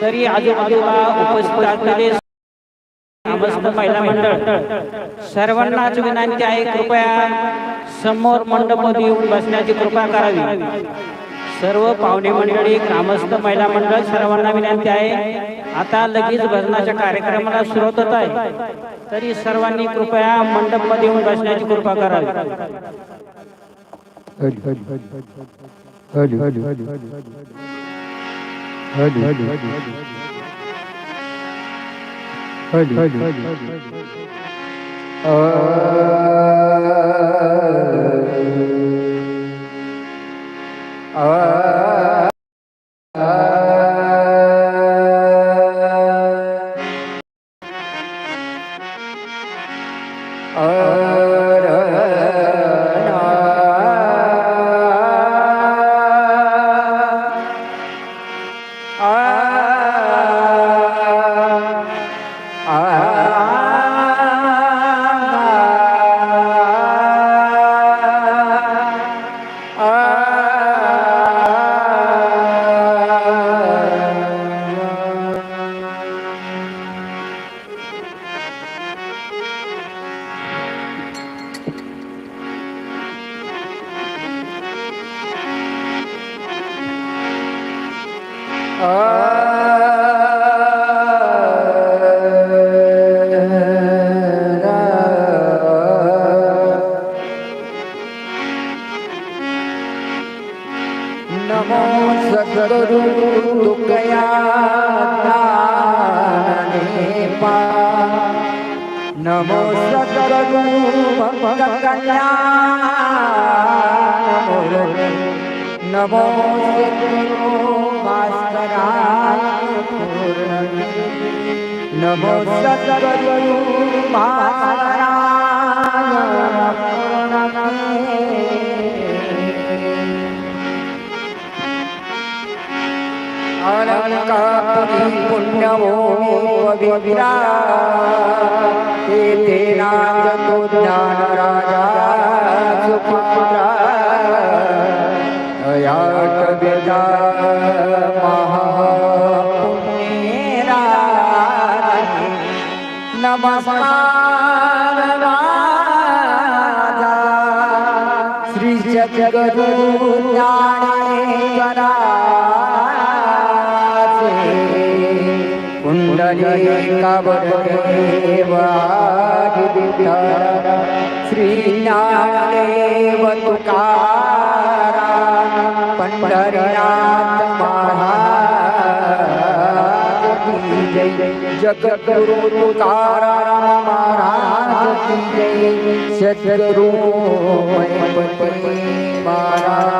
तरी आजूबाजूला उपस्थित असलेले महिला मंडळ सर्वांनाच विनंती आहे कृपया समोर मंडपमध्ये येऊन बसण्याची कृपा करावी सर्व पाहुणे मंडळी ग्रामस्थ महिला मंडळ सर्वांना विनंती आहे आता लगेच भजनाच्या कार्यक्रमाला सुरुवात होत आहे तरी सर्वांनी कृपया मंडपमध्ये येऊन बसण्याची कृपा करावी હજુ હજુ હજુ હજુ નમો નમો સદગુરુ પુણ્યવો વિરા તેના જગો જ્ઞાન રાજા સુપુત્રા कविता महापुण्येरा नमस्कार श्री जगगुरु ज्ञानेश्वरा कुण्डली कवदेवा श्री ज्ञानेव तुका સદગુરુ તારા મહારાજ સદગુરુ મારા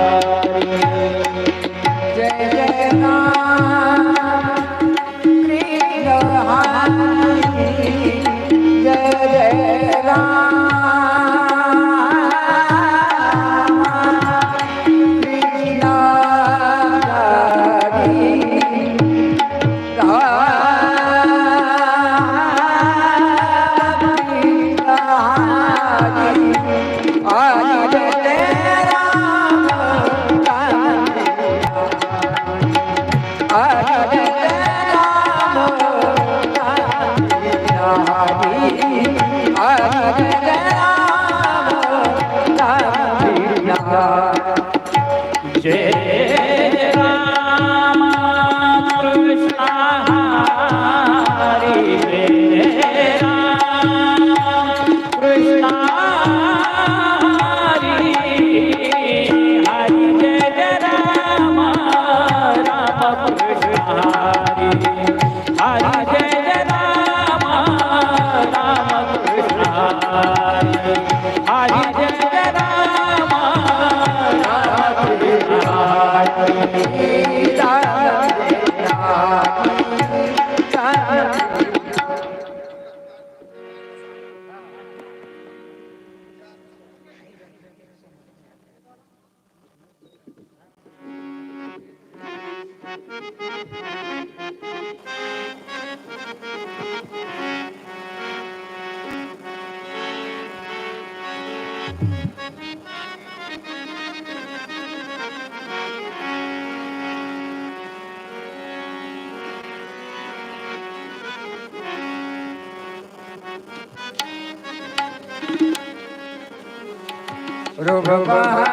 Rupa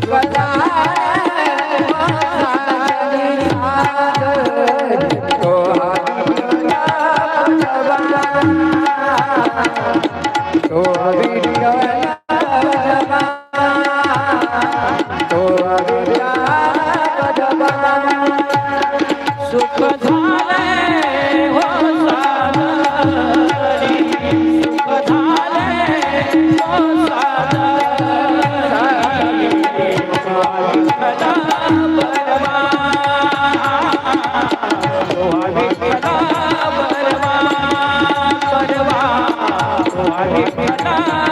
Gracias. કરવા કરવા કરવા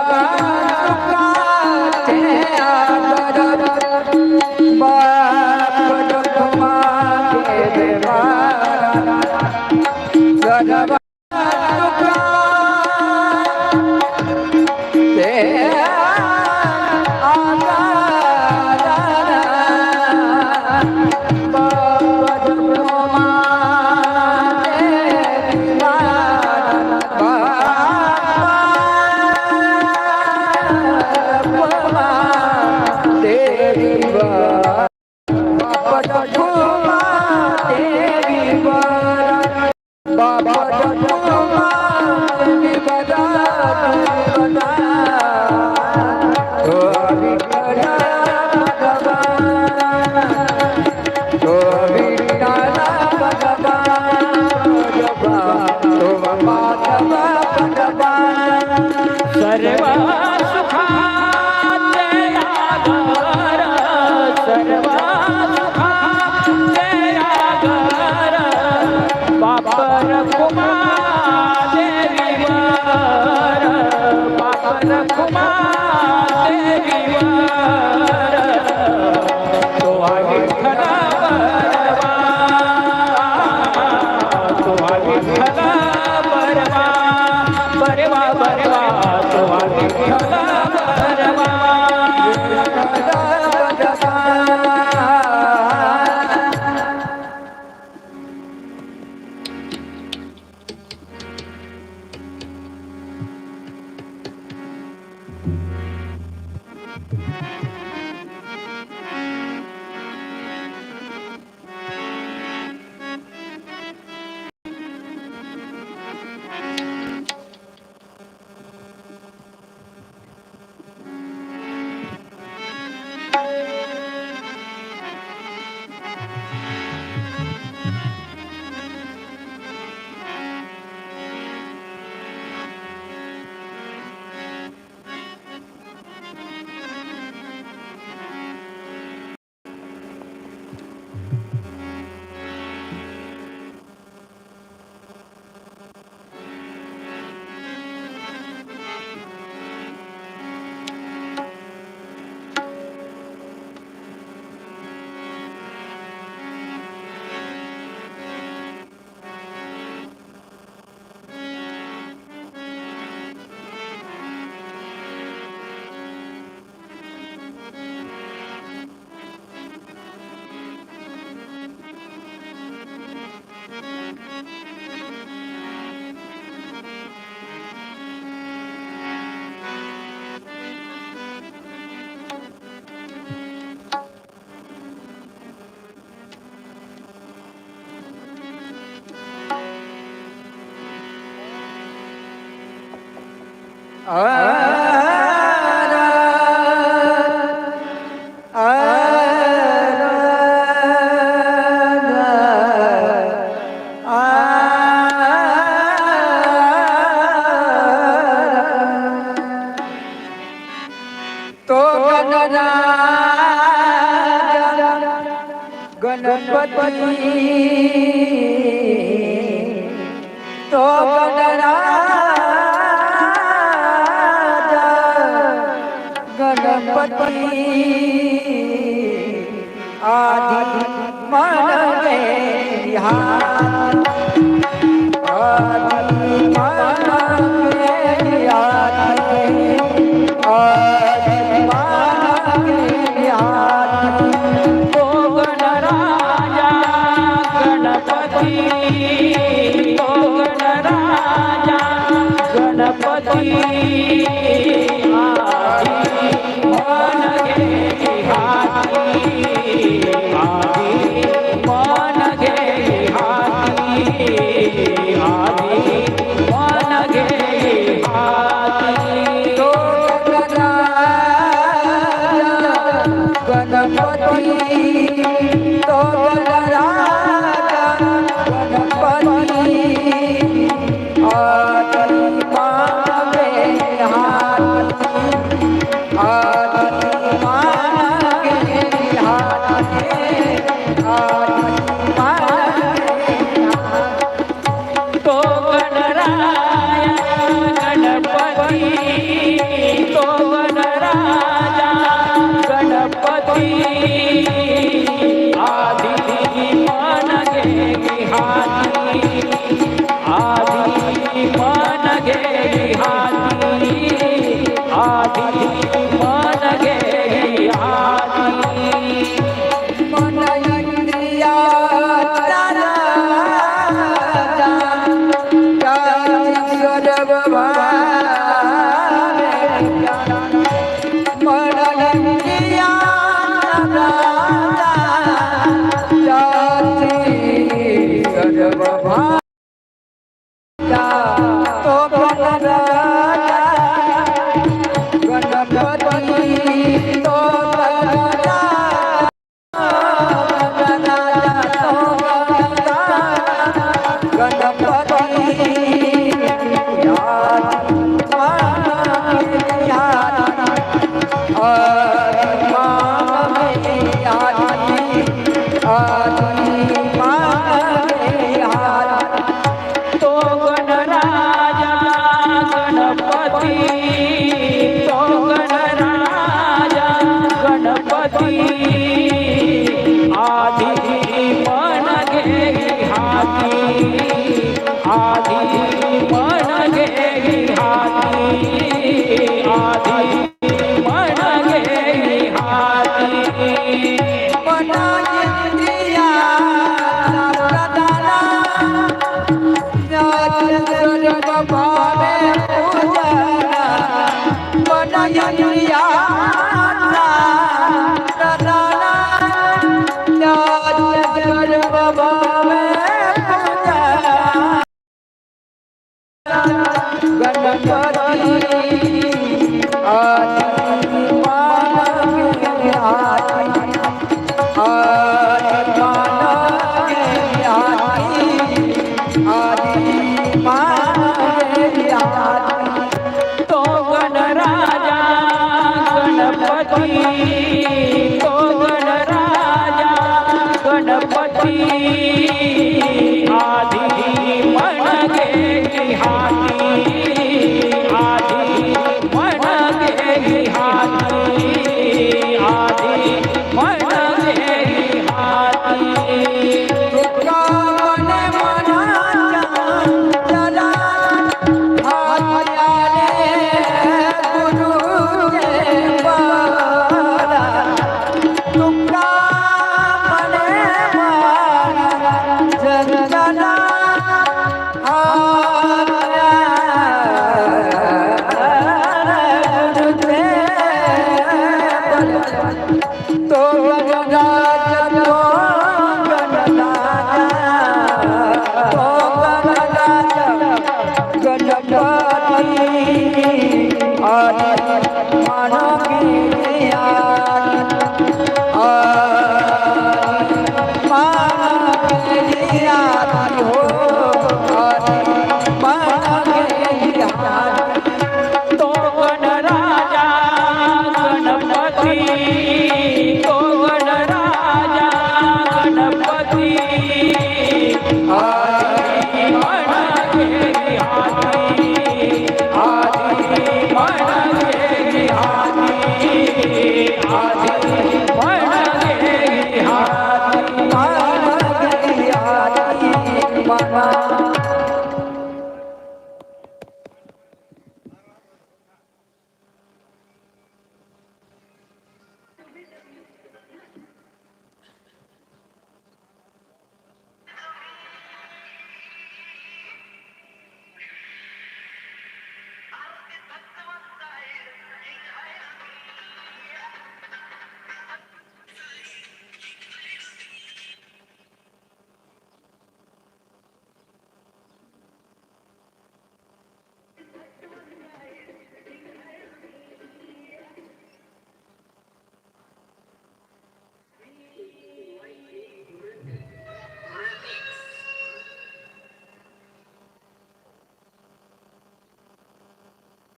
করে।